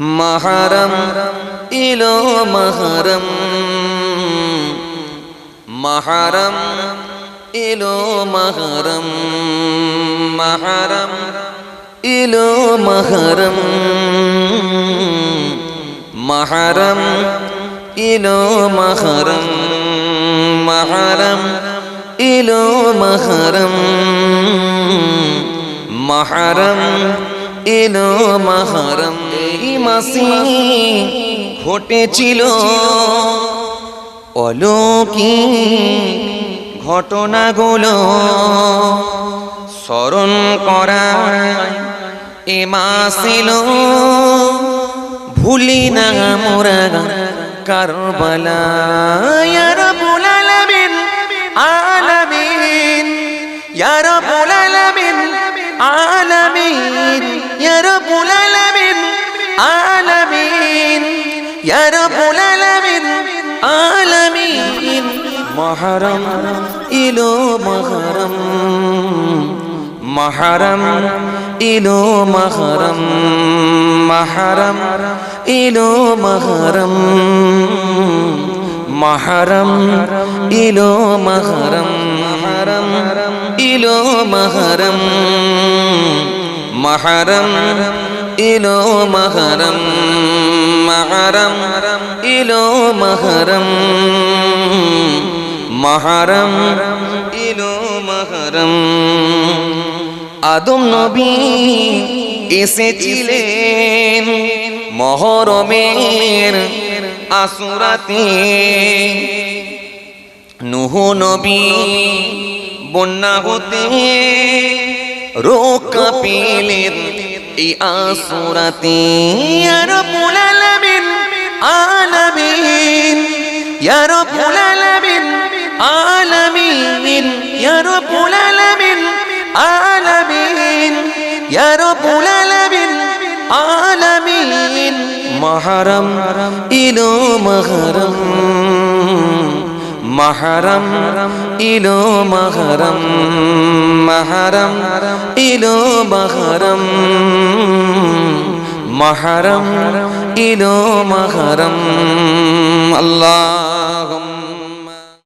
മഹറം ഇലോ മഹറം. മഹറം ഇലോ മഹറം. മഹറം ഇലോ മഹറം. മഹറം ഇലോ മഹറം. മഹറം ഇലോ മഹറം. മഹറം এলো মহরম মাসে ঘটেছিল অলৌকিক ঘটনাগুলো স্মরণ করা এ মাসিল ভুলি না মোরা কারবালা ইয়া রাব্বুল আলামিন আলামিন, ইয়া العالمين يا رب العالمين عالمين يا رب العالمين عالمين محرم إلو محرم محرم إلو محرم محرم إلو محرم محرم إلو محرم محرم إلو محرم. মহরম, ইলো মহরম মহরম, ইলো মহরম মহরম, ইলো মহরম। আদম নবী এসেছিলেন মহরমের আসুরাতে। নুহ নবী বন্যা হতে রোকা পেলেন এই আসুরাতে। রব্বুল আলামিন আলামিন। ইয়া রব্বুল আলামিন আলামিন। ইয়া রব্বুল আলামিন আলামিন। ইয়া রব্বুল আলামিন আলামিন। মহরম ইলো মহরম। മഹറം ഇലോ മഹറം മഹറം ഇലോ മഹറം മഹറം ഇലോ മഹറം. അല്ലാ